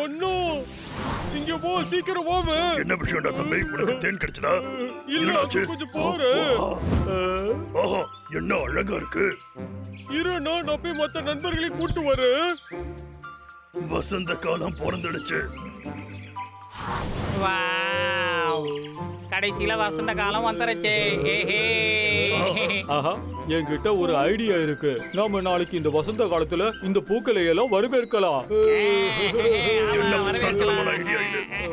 அண்ணா இங்க போ சீக்கிரம் வாங்க என்ன விஷயம்டா தம்பி? உனக்கு தேன் கிடைச்சதா? இல்ல கொஞ்சம் பாரு ஆஹா. என்ன அழகா இருக்கு. இரு நான் போய் மத்த நண்பர்களையும் கூட்டு வரேன் வசந்த காலம் பிறந்துடுச்சு. வாவ். கடைசியில வசந்த காலம் வந்துருச்சு. ஏஹே ஆஹா. என்கிட்ட ஒரு ஐடியா இருக்கு நாம நாளைக்கு இந்த வசந்த காலத்துல இந்த பூக்களை எல்லாம் வரவேற்கலாம் என்ன முட்டாள்தனமான ஐடியா இது ஆ,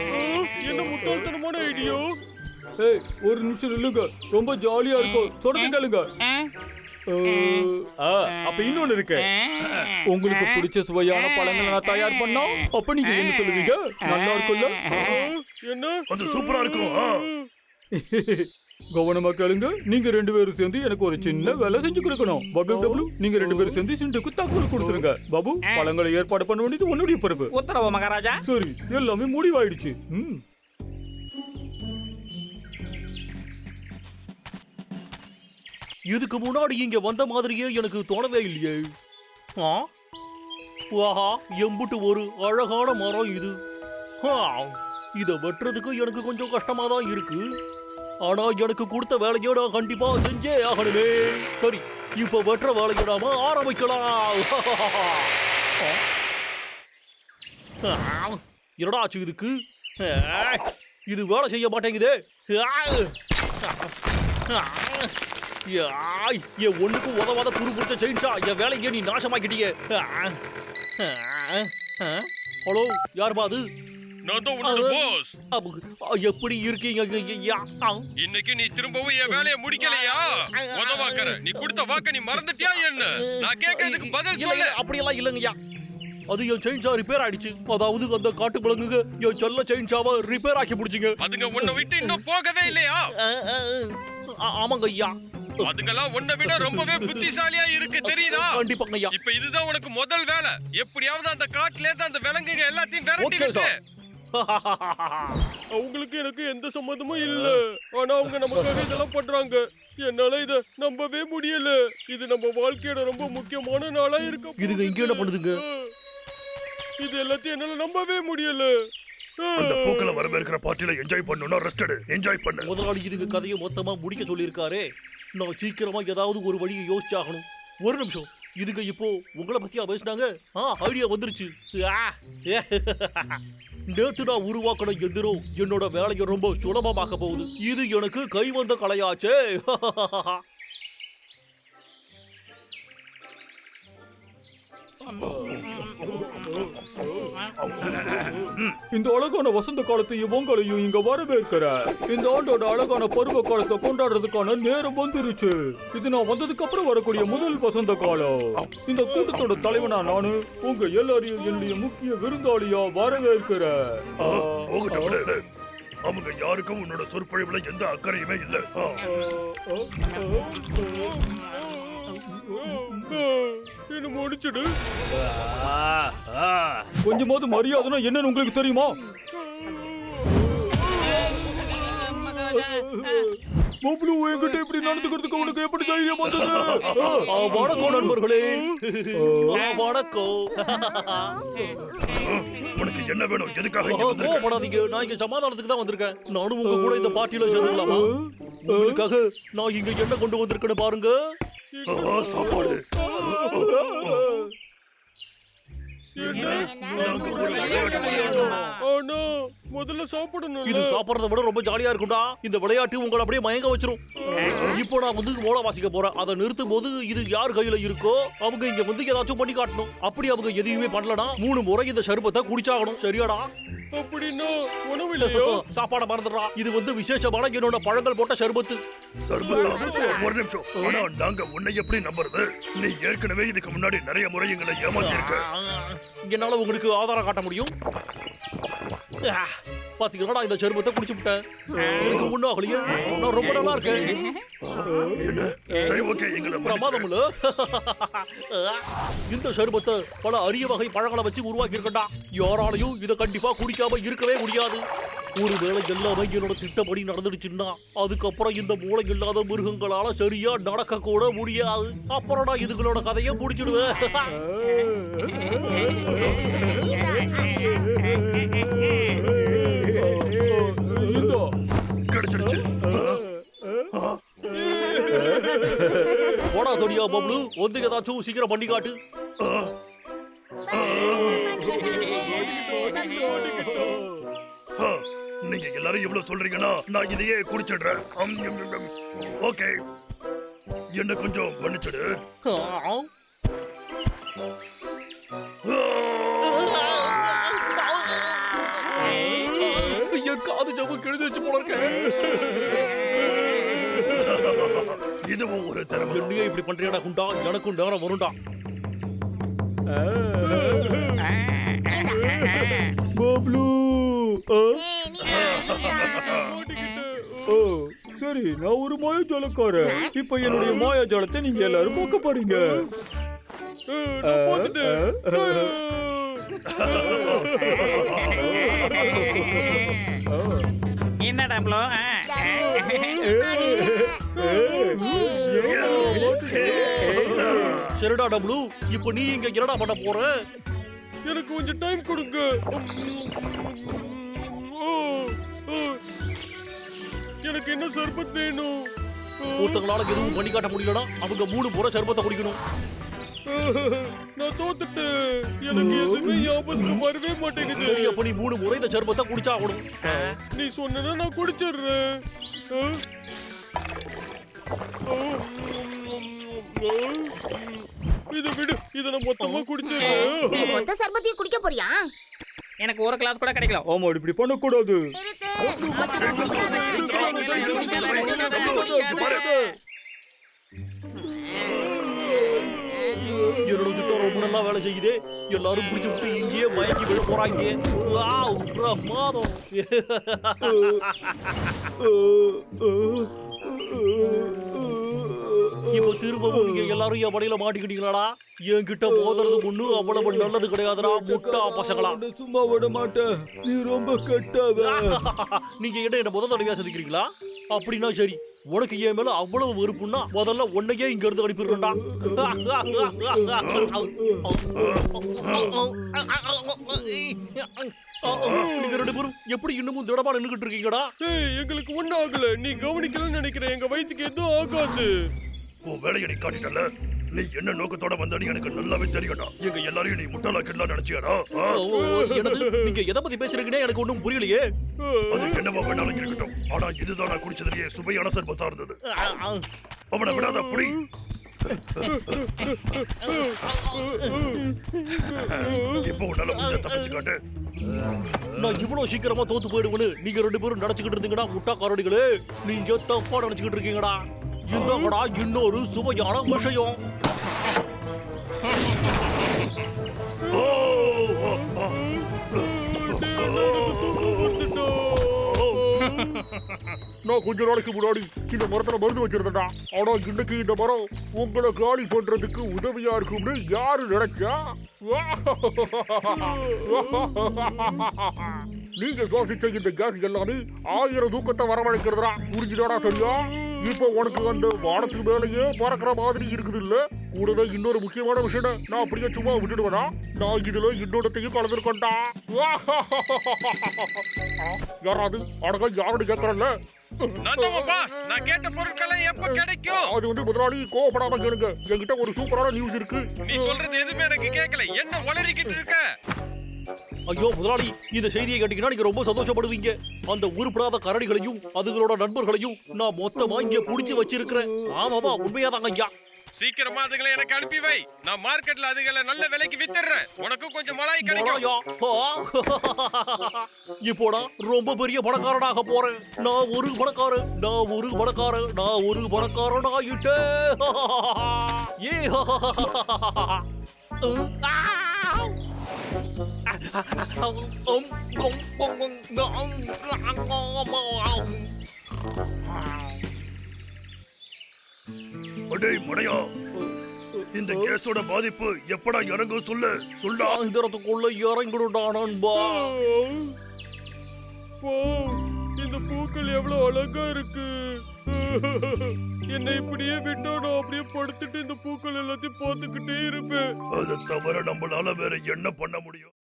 என்ன முட்டாள்தனமான ஐடியா ஏய் ஒரு நிமிஷம் இல்லுங்க ரொம்ப ஜாலியா இருக்கும் தொடர்ந்து கேளுங்க அப்ப இன்னொன்னு இருக்கு உங்களுக்கு பிடிச்ச சுவையான பழங்களை நான் தயார் பண்ணா அப்ப நீங்க என்ன சொல்லுவீங்க நல்லா இருக்கும்ல என்ன அது சூப்பரா இருக்கும். கவனமா கேளுங்க. நீங்க ரெண்டு பேரும் சேர்ந்து எனக்கு ஒரு சின்ன வேலை செஞ்சு கொடுக்கணும். பபு டபுள் நீங்க ரெண்டு பேரும் சேர்ந்து சிண்டுக்கு தகவல் கொடுத்துருங்க. பாபு பழங்களை ஏற்பாடு பண்ண வேண்டியது உன்னுடைய பொறுப்பு. உத்தரவு மகாராஜா. சரி எல்லாமே முடிவாயிடுச்சு. ம். இதுக்கு முன்னாடி இங்க வந்த மாதிரியே எனக்கு தோணவே இல்லையே. ஆ? வாஹா எம்புட்டு ஒரு அழகான மரம் இது. ஆ, இத வெட்டுறதுக்கு எனக்கு கொஞ்சம் கஷ்டமா தான் இருக்கு. ஆனா எனக்கு கொடுத்த வேலையை நான் கண்டிப்பா செஞ்சே ஆகணுமே சரி இப்ப வெற்ற வேலையை நாம ஆரம்பிக்கலாம் ஆ. ஆ, என்னடா ஆச்சு இதுக்கு இது வேலை செய்ய மாட்டேங்குதே ஆ. ஆ. என் ஒண்ணுக்கும் உதவாத துரு பிடிச்ச செயின்ஸா என் வேலையை நீ நாசமாக்கிட்டீங்க ஆ, ஆ, ஹலோ யாருப்பா அது நான் தான் உன்னோட பாஸ் எப்படி இருக்கீங்க. இன்னைக்கு நீ திரும்பவும் என் வேலையை முடிக்கலையா? உதவாக்கற நீ கொடுத்த வாக்க நீ மறந்துட்டியா என்ன? நான் கேட்கறதுக்கு பதில் சொல்லு. அப்படியெல்லாம் இல்லைங்கய்யா அது என் செயின்ஸா ரிப்பேர் ஆயிடுச்சு. அதாவது அந்த காட்டு விலங்குங்க என் செல்ல செயின்ஸாவை ரிப்பேர் ஆக்கி பிடிச்சிங்க. அதுங்க உன்னை விட்டு இன்னும் போகவே இல்லையா? ஆமாங்க ஐயா அதுங்கெல்லாம் உன்னை விட ரொம்பவே புத்திசாலியா இருக்கு தெரியுதா? கண்டிப்பாங்க ஐயா இப்ப இதுதான் உனக்கு முதல் வேலை. எப்படியாவது அந்த காட்டுல இருந்து அந்த விலங்குங்க எல்லாத்தையும் விரட்டி விட்டு அவங்களுக்கு எனக்கு எந்த சம்மந்தமும் இல்ல. ஆனா அவங்க நமக்காக இதெல்லாம் பண்றாங்க. என்னால இத நம்பவே முடியல. இது நம்ம வாழ்க்கையோட ரொம்ப முக்கியமான நாளா இருக்க இதுங்க இங்க என்ன பண்ணுதுங்க? இது எல்லாத்தையும் என்னால நம்பவே முடியல. அந்த பூக்களை வரவேற்கிற பார்ட்டில என்ஜாய் பண்ணணும்னா ரெஸ்ட் எடு. என்ஜாய் பண்ணு. முதலாளி இதுங்க கதையை மொத்தமா முடிக்க சொல்லியிருக்காரே. நான் சீக்கிரமா ஏதாவது ஒரு வழியை யோசிச்சாகணும். ஒரு நிமிஷம். இதுங்க இப்போ உங்களை பத்தியா பேசினாங்க? ஆ ஐடியா வந்துருச்சு. நேத்து நான் உருவாக்கின எந்திரம் என்னோட வேலையை ரொம்ப சுலபமாக போகுது. இது எனக்கு கை வந்த கலையாச்சே. இந்த அழகான வசந்த காலத்தையும் உங்களையும் இங்க வரவேற்கிற இந்த ஆண்டோட அழகான பருவ காலத்தை கொண்டாடுறதுக்கான நேரம் வந்துருச்சு இது நான் வந்ததுக்கு அப்புறம் வரக்கூடிய முதல் வசந்த காலம் இந்த கூட்டத்தோட தலைவனா நானு உங்க எல்லாரையும் என்னுடைய முக்கிய விருந்தாளியா வரவேற்கிறேன். அவங்க யாருக்கும் உன்னோட சொற்பொழிவுல எந்த அக்கறையுமே இல்ல. என்ன முடிச்சிடு கொஞ்சமாவது மரியாதைனா என்னன்னு உங்களுக்கு தெரியுமா? பப்ளு என்கிட்ட இப்படி நடந்துக்கிறதுக்கு உனக்கு எப்படி தைரியம் வந்தது? ஆ, வணக்கம் நண்பர்களே. ஆ, வணக்கம் உனக்கு என்ன வேணும்? எதுக்காக இங்க வந்திருக்க? கோவப்படாதீங்க. நான் இங்க சமாதானத்துக்கு தான் வந்திருக்கேன். நானும் உங்க கூட இந்த பார்ட்டியில சேர்ந்துக்கலாமா? உங்களுக்காக நான் இங்க என்ன கொண்டு வந்திருக்கேன்னு பாருங்க. சாப்பாடு. என்ன? முதல்ல சாப்பிடணும் இது சாப்பிடறத விட ரொம்ப ஜாலியா இருக்கும்டா. இந்த விளையாட்டு உங்களை அப்படியே மயங்க வச்சிரும். இப்போ நான் வந்து மோள வாசிக்க போறேன். அதை நிறுத்தும் போது இது யார் கையில இருக்கோ அவங்க இங்க வந்து ஏதாச்சும் பண்ணி காட்டணும். அப்படி அவங்க எதையுமே பண்ணலனா மூணு முறை இந்த சருபத்தை குடிச்சாகணும். சரியாடா? அப்படின்னா உணவு இல்லையா? சாப்பாட மறந்துடுறா. இது வந்து விசேஷமான என்னோட பழங்கள் போட்ட சருபத்து சர்பத்தா ஒரு நிமிஷம். ஆனா நாங்க உன்னை எப்படி நம்புறது? நீ ஏற்கனவே இதுக்கு முன்னாடி நிறைய முறை எங்களை ஏமாத்தி இருக்க என்னால உங்களுக்கு ஆதாரம் காட்ட முடியும்? பாத்தீங்களா இந்த சருபத்தை குடிச்சு விட்டேன். எனக்கு ஒண்ணும் ஆகலையே. நான் ரொம்ப நல்லா இருக்கேன். என்ன? சரி ஓகே பிரமாதம். இல்ல. இந்த சருபத்தை பல அரிய வகை பழங்களை வச்சு உருவாக்கி இருக்கண்டா யாராலையும் இதை கண்டிப்பா குடிக்காம இருக்கவே முடியாது. ஒருவேளை எல்லாமே என்னோட திட்டப்படி நடந்துடுச்சுன்னா அதுக்கப்புறம் இந்த மூளை இல்லாத மிருகங்களால சரியா நடக்க கூட முடியாது. அப்புறம் நான் இதுகளோட கதையை முடிச்சிடுவேன். பப்ளு வந்து ஏதாச்சும் சீக்கிரம் பண்ணி காட்டு நீங்க எல்லாரும் இவ்வளவு சொல்றீங்கன்னா நான் இதையே குடிச்சிடுறேன். ஓகே என்ன கொஞ்சம் மன்னிச்சிடு. என் காது ஜவ்வு கிழிஞ்சிருச்சு போல இருக்கு. இதுவும் ஒரு திறமை என்னையே இப்படி பண்றியாடா குண்டா? எனக்கும் நேரம் வரும்டா. பப்ளு? ஓ சரி நான் ஒரு மாயாஜாலக்காரன். இப்ப என்னுடைய மாயாஜாலத்தை நீங்க எல்லாரும் பார்க்க போறீங்க. நான் பார்த்துட்டேன். என்னடா ப்ளோ சரிடா டபுளு இப்போ நீ இங்க என்னடா பண்ண போற? எனக்கு கொஞ்சம் டைம் கொடுங்க. எனக்கு என்ன சர்பத் வேணும்? ஒருத்தங்களால எதுவும் பண்ணி காட்ட முடியலனா அவங்க மூணு முறை சர்பத்தை குடிக்கணும். நான் தோத்துட்டேன் எனக்கு எதுவுமே ஞாபகத்துக்கு வரவே மாட்டேங்குது. சரி அப்ப நீ மூணு முறை இந்த சர்பத்தை குடிச்சாகணும் நீ சொன்னா நான் குடிச்சிடுறேன். இதை விடு இதை நான் மொத்தமா நீ குடிச்சிடுறேன் மொத்த சர்பத்தையும் குடிக்க போறியா? எனக்கு ஒரு கிளாஸ் கூட கிடைக்கல. ஆமா இப்படி பண்ணக்கூடாது. நிறுத்து. மொத்தமா குடிக்காத. என்னோட திட்டம் ரொம்ப நல்லா வேலை செய்யுதே. எல்லாரும் குடிச்சு விட்டு இங்கேயே மயங்கி விழ போறாங்க. பிரமாதம். இப்போ திரும்பவும் நீங்க எல்லாரும் என் வடையில மாட்டிக்கிட்டீங்களாடா? என்கிட்ட மோதுறது ஒண்ணு அவ்வளவு நல்லது கிடையாதுடா முட்டா பசங்களா. சும்மா விட மாட்டேன். நீ ரொம்ப கெட்டவ. நீங்க என்ன என்ன முதல் தடவையா சந்திக்கிறீங்களா? அப்படின்னா சரி. உனக்கு என் மேல அவ்வளவு வெறுப்புன்னா முதல்ல உன்னையே இங்க இருந்து அனுப்பிடுறேன்டா. நீங்க ரெண்டு பேரும் எப்படி இன்னமும் திடமா நின்னுகிட்டு இருக்கீங்கடா? எங்களுக்கு ஒண்ணும் ஆகல. நீ கவனிக்கலன்னு நினைக்கிறேன். எங்க வயித்துக்கு எதுவும் ஆகாது. உன் வேலையை நீ காட்டிட்டல நீ என்ன நோக்கத்தோட வந்தன்னு எனக்கு நல்லாவே தெரியும்டா. எங்க எல்லாரையும் நீ முட்டாளாக்கிடலாம் நினைச்சியாடா? என்னது? நீங்க எதை பத்தி பேசுறீங்கன்னே எனக்கு ஒண்ணும் புரியலையே. அது என்னவா வேணாலும் இருக்கட்டும். ஆனா இதுதான் நான் குடிச்சதுலயே சுவையான சர்பத்தா இருந்தது. அவனை விடாத அப்படி இப்போ உன்னால கொஞ்சம் தப்பிச்சு காட்டு. நான் இவ்வளவு சீக்கிரமா தோத்து போயிடுவேன்னு நீங்க ரெண்டு பேரும் நினைச்சுக்கிட்டு இருந்தீங்கடா முட்டா காரடிகளே நீங்க தப்பா நினைச்சுக்கிட்டு இருக்கீங்கடா. இந்தாங்கடா இன்னொரு சுவையான விஷயம். நான் கொஞ்ச நாளைக்கு முன்னாடி இந்த மரத்துல மருந்து வச்சிருந்தேன்டா. ஆனா இன்னைக்கு இந்த மரம் உங்களை காலி பண்றதுக்கு உதவியா இருக்கும்னு யாரு நினைச்சா? நீங்க சுவாசிச்ச இந்த கேஸ் எல்லாமே ஆயிரம் தூக்கத்தை வரவழைக்கிறதுடா. புரிஞ்சுதாடா சரியா? இப்போ உனக்கு அந்த வானத்துக்கு மேலேயே பறக்கிற மாதிரி இருக்குது இல்ல கூடவே இன்னொரு முக்கியமான விஷயம் நான் அப்படியே சும்மா விட்டுடுவேனா? நான் இதுல இன்னொருத்தையும் கலந்துருக்கேன்டா. யாராவது? அடங்க யாரோட கேட்கறல்ல நான் கேட்ட பொருட்கள் எப்ப கிடைக்கும்? அது வந்து முதலாளி கோவப்படாம கேளுங்க. என்கிட்ட ஒரு சூப்பரான நியூஸ் இருக்கு. நீ சொல்றது எதுவுமே எனக்கு கேட்கல என்ன வளரிக்கிட்டு இருக்க? ஐயோ முதலாளி இந்த செய்தியை கேட்டீங்கன்னா நீங்க ரொம்ப சந்தோஷப்படுவீங்க. அந்த உருப்படாத கரடிகளையும் அதுகளோட நண்பர்களையும் நான் மொத்தமா இங்க புடிச்சு வச்சிருக்கிறேன். ஆமாமா உண்மையாதாங்க ஐயா. சீக்கிரமா அதுகளை எனக்கு அனுப்பி வை. நான் மார்க்கெட்ல அதுகளை நல்ல விலைக்கு வித்துறேன் உனக்கு கொஞ்சம் மலாய் கிடைக்கும். இப்போடா ரொம்ப பெரிய பணக்காரனாக போறேன். நான் ஒரு பணக்காரன் நான் ஒரு பணக்காரன் நான் ஒரு பணக்காரன் ஆயிட்டேன் ஏ அடே மடையா இந்த கேஸோட பாதிப்பு எப்படா இறங்கும் சொல்லு சொல்டா சாயந்தரத்துக்குள்ள இறங்கிடுடா நண்பா. போ இந்த பூக்கள் எவ்வளவு அழகா இருக்கு. என்னை இப்படியே விட்டா நான் அப்படியே படுத்துட்டு இந்த பூக்கள் எல்லாத்தையும் பார்த்துக்கிட்டே இருப்பேன். அதை தவிர நம்மளால வேற என்ன பண்ண முடியும்?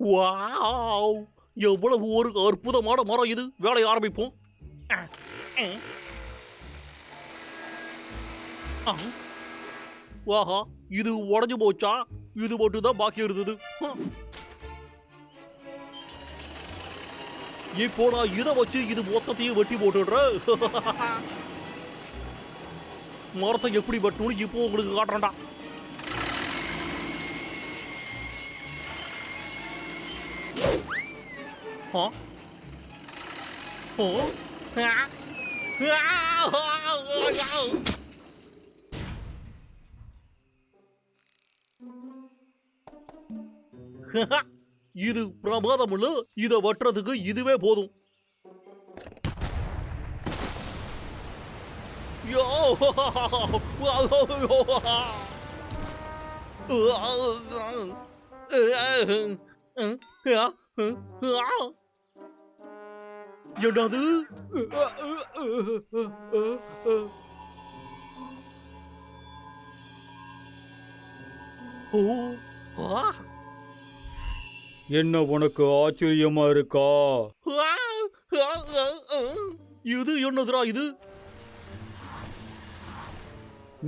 வாவ்! எவ்வளவு ஒரு அற்புதமான மரம் இது. வேலையை ஆரம்பிப்போம். ஆஹா! இது உடஞ்சு போச்சா? இது மட்டும்தான் பாக்கி இருந்தது. இப்போ நான் இதை வச்சு இது மொத்தத்தையும் வெட்டி போட்டுடுறேன் மரத்தை எப்படி வெட்டணும்னு இப்போ உங்களுக்கு காட்டுறேன்டா. ஆ? ஆ? இது பிரமாதம் இல்ல இத வெட்டுறதுக்கு இதுவே போதும். யோ! என்னது? ஓ ஆ. என்ன உனக்கு ஆச்சரியமா இருக்கா? இது என்னதுடா இது?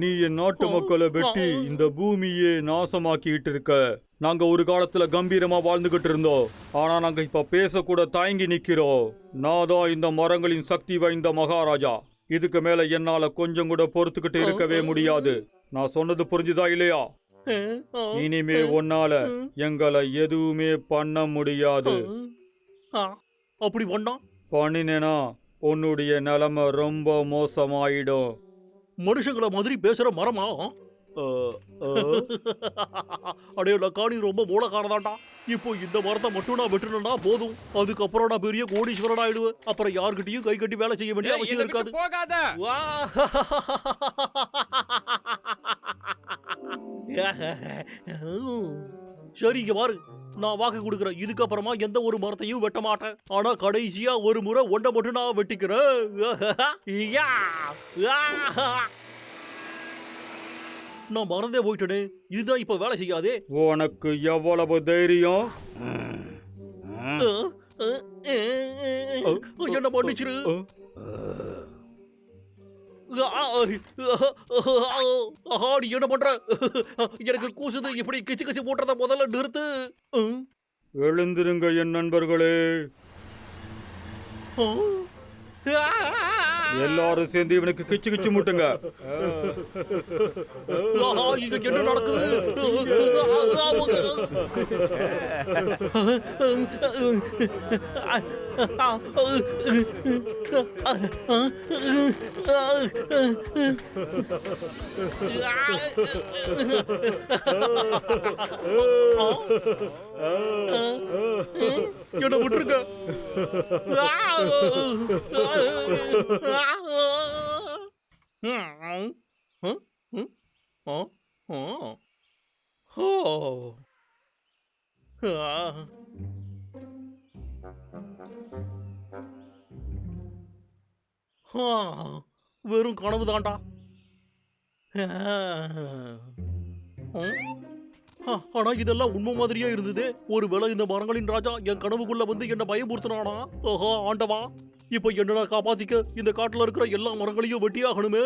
நீ என் நாட்டு மக்களை வெட்டி இந்த பூமியே நாசமாக்கிட்டு இருக்க. நாங்க ஒரு காலத்துல கம்பீரமா வாழ்ந்துகிட்டு இருந்தோம். ஆனா நாங்க இப்ப பேசக்கூட தயங்கி நிக்கிறோம். நான் தான் இந்த மரங்களின் சக்தி வாய்ந்த மகாராஜா. இதுக்கு மேல என்னால கொஞ்சம் கூட பொறுத்துக்கிட்டு இருக்கவே முடியாது. நான் சொன்னது புரிஞ்சுதா இல்லையா? இனிமே உன்னால எங்களை எதுவுமே பண்ண முடியாது. அப்படி பண்ணா? பண்ணினேனா உன்னுடைய நிலைமை ரொம்ப மோசமாயிடும். மனுஷங்கள மாதிரி பேசுற மரமா? அடே லக்காணி ரொம்ப மூலக்காரதாண்டா இப்போ இந்த மரத்தை மட்டும் நான் வெட்டணும்னா போதும். அதுக்கப்புறம் நான் பெரிய கோடீஸ்வரன் ஆயிடுவேன். அப்புறம் யார்கிட்டயும் கை கட்டி வேலை செய்ய வேண்டிய அவசியம் இருக்காது. போகாத. வா. சரி இங்க பாரு நான் வாக்கு கொடுக்குறேன் இதுக்கப்புறமா எந்த ஒரு மரத்தையும் வெட்ட மாட்டேன் ஆனா கடைசியா ஒரு முறை ஒன்றை மட்டும் நான் வெட்டிக்கிறேன்! நான் மறந்தே போயிட்டேனே இதுதான் இப்ப வேலை செய்யாதே உனக்கு எவ்வளவு தைரியம் என்ன ஆஹா, நீ என்ன பண்ற எனக்கு கூசுது இப்படி கிச்சு கிச்சு போட்டுறத முதல்ல நிறுத்து. எழுந்திருங்க என் நண்பர்களே. எல்லாரும் சேர்ந்து இவனுக்கு கிச்சு கிச்சு முட்டுங்க என்ன நடக்குது என்ன விட்டுருக்க வெறும் கனவு தாண்டா ஆனா இதெல்லாம் உண்மை மாதிரியே இருந்தது. ஒருவேளை இந்த மரங்களின் ராஜா என் கனவுக்குள்ள வந்து என்ன பயமுறுத்தினானா? ஓஹோ ஆண்டவா. இப்ப என்னடா காப்பாத்திக்க? இந்த காட்டுல இருக்கிற எல்லா மரங்களையும் வெட்டியாகணுமே.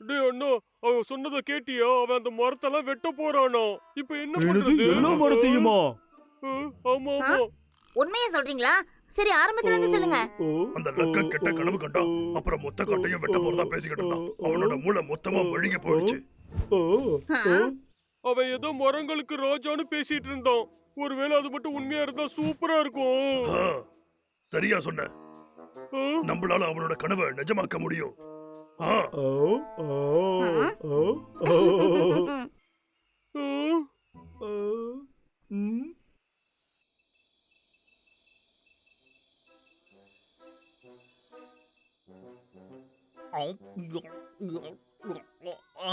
டேய் அண்ணா சொன்னதை கேட்டியா? அவன் அந்த மரத்தெல்லாம் வெட்ட போறானா? இப்ப என்ன பண்றது? எல்லா மரத்தையுமா? ஆமா ஆமா. உண்மையை சொல்றீங்களா? சரி ஆரம்பத்துல இருந்து சொல்லுங்க. அந்த லக்க கெட்ட கனவு கண்டான். அப்புறம் மொத்த காட்டையும் வெட்ட போறதா பேசிக்கிட்டு இருந்தான். அவனோட மூளை மொத்தமா வழுகி போயிடுச்சு. ஆ? அவன் ஏதோ மரங்களுக்கு ராஜான்னு பேசிட்டு இருந்தான். ஒருவேளை அது மட்டும் உண்மையா இருந்தா சூப்பரா இருக்கும். ஆ, சரியா சொன்ன. நம்மளால அவனோட கனவை நிஜமாக்க முடியும். அஹ்,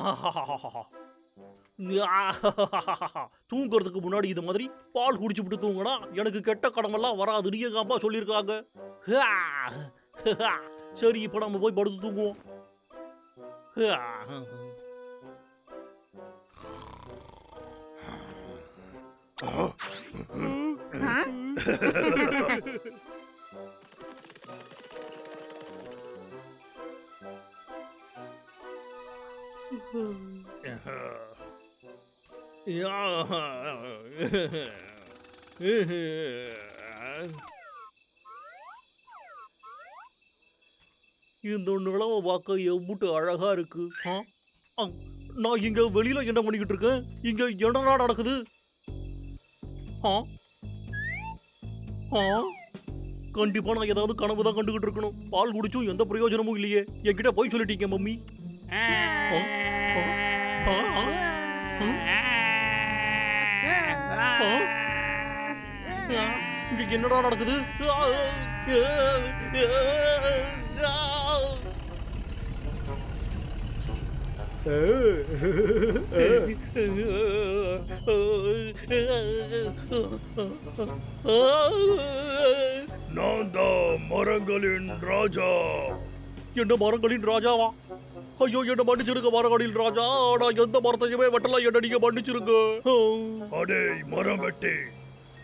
தூங்குறதுக்கு முன்னாடி இது மாதிரி பால் குடிச்சுட்டு தூங்கினா எனக்கு கெட்ட கடமெல்லாம் வராது நீங்க அப்பா சொல்லியிருக்காங்க சரி இப்போ நம்ம போய் படுத்து தூங்குவோம் ஆ? இந்த நிலவை பார்க்க எவ்வளோ அழகா இருக்கு ஆ? ஆ, நான் இங்க வெளியில என்ன பண்ணிக்கிட்டு இருக்கேன் இங்க என்னடா நடக்குது ஆ? ஆ? கண்டிப்பா நான் ஏதாவது கனவு தான் கண்டுகிட்டு இருக்கணும் பால் குடிச்சும் எந்த பிரயோஜனமும் இல்லையே என்கிட்ட போய் சொல்லிட்டீங்க மம்மி இங்க என்னடா நடக்குது நான் தான் மரங்களின் ராஜா என்ன மரங்களின் ராஜாவா ஐயோ என்ன மன்னிச்சிருங்க மரங்களின் ராஜா. நான் எந்த மரத்தையுமே வெட்டலாம் என்ன நீங்க மன்னிச்சிருங்க. அடே மரம் வெட்டி.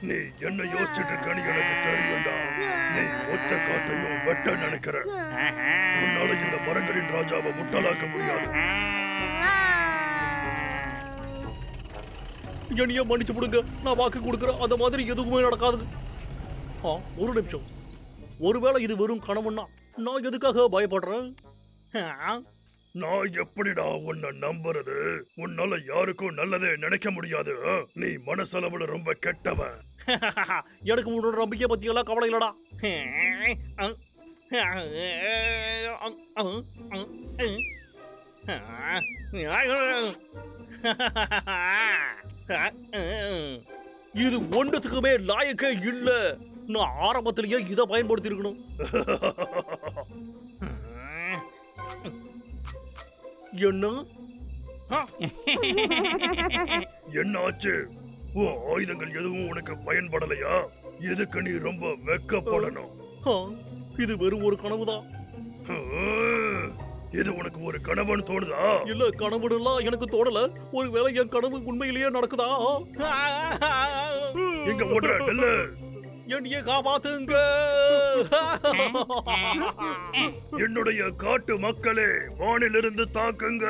நீ என்ன யோசிச்சுட்டு இருக்கன்னு எனக்கு தெரியும்டா. நீ ஒத்த காத்தையும் வெட்ட நினைக்கிற. உன்னால இந்த மரங்களின் ராஜாவை முட்டாளாக்க முடியாது. என்னைய மன்னிச்சு விடுங்க. நான் வாக்கு கொடுக்குறேன் அந்த மாதிரி எதுவுமே நடக்காது. ஆ ஒரு நிமிஷம். ஒருவேளை இது வெறும் கனவுன்னா நான் எதுக்காக பயப்படுறேன்? நான் எப்படிடா உன்னை நம்புறது? உன்னால யாருக்கும் நல்லதே நினைக்க முடியாது? நீ மனசளவுல ரொம்ப கெட்டவன். எனக்கு உன்னோட நம்பிக்கை பத்தி எல்லாம் கவலை இல்லடா. இது ஒன்றத்துக்குமே லாயக்கே இல்ல. நான் ஆரம்பத்திலேயே இதை பயன்படுத்தி இருக்கணும் என்ன? என்ன ஆச்சு உன் ஆயுதங்கள் எதுவும் உனக்கு பயன்படலையா? எதுக்கு நீ ரொம்ப வெக்கப்படணும்? ஆ, இது வெறும் ஒரு கனவுதான் இது உனக்கு ஒரு கணவன் தோணுதா? இல்ல கனவுலாம் எனக்கு தோணல. ஒருவேளை என் கனவு உண்மையிலேயே நடக்குதா? எங்க ஓடுற என்னைய காப்பாத்துங்க என்னுடைய காட்டு மக்களே வானிலிருந்து தாக்குங்க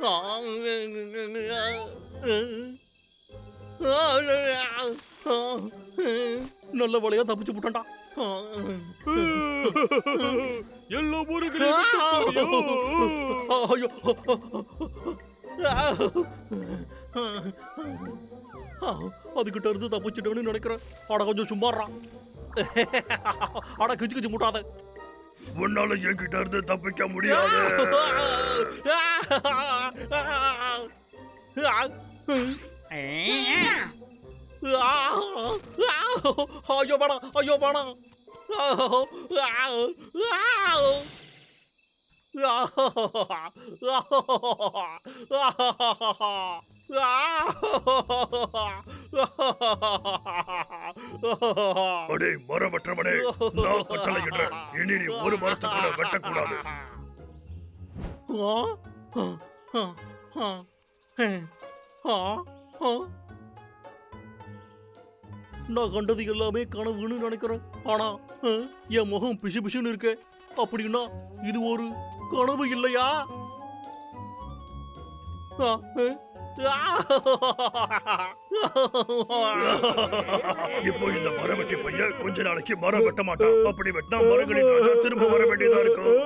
நல்ல வழியா தப்பிச்சு விட்டான்டா. எல்லா அதுகிட்ட இருந்து தப்பிச்சிட்டோன்னு நினைக்கிறேன். அட கொஞ்சம் சும்மாறான் அட கிச்சு கிச்சு முட்டாத. உன்னால என்கிட்ட இருந்து தப்பிக்க முடியாது. ஐயோ படம் ஐயோ வேணாம் அடே மரம் வெற்றவனே நான் கட்டளையிடுறேன். இனி நீ ஒரு மரத்தை கூட வெட்டக்கூடாது. நான் கண்டது எல்லாமே கனவுன்னு நினைக்கிறேன். ஆனா என் முகம் பிசு பிசுன்னு இருக்கு. அப்படின்னா இது ஒரு கனவு இல்லையா. இப்போ இந்த மரம் வெட்டி பையன் கொஞ்ச நாளைக்கு மரம் வெட்ட மாட்டான். அப்படி வெட்டினா மரங்களின் திரும்ப வர வேண்டியதா இருக்கும்.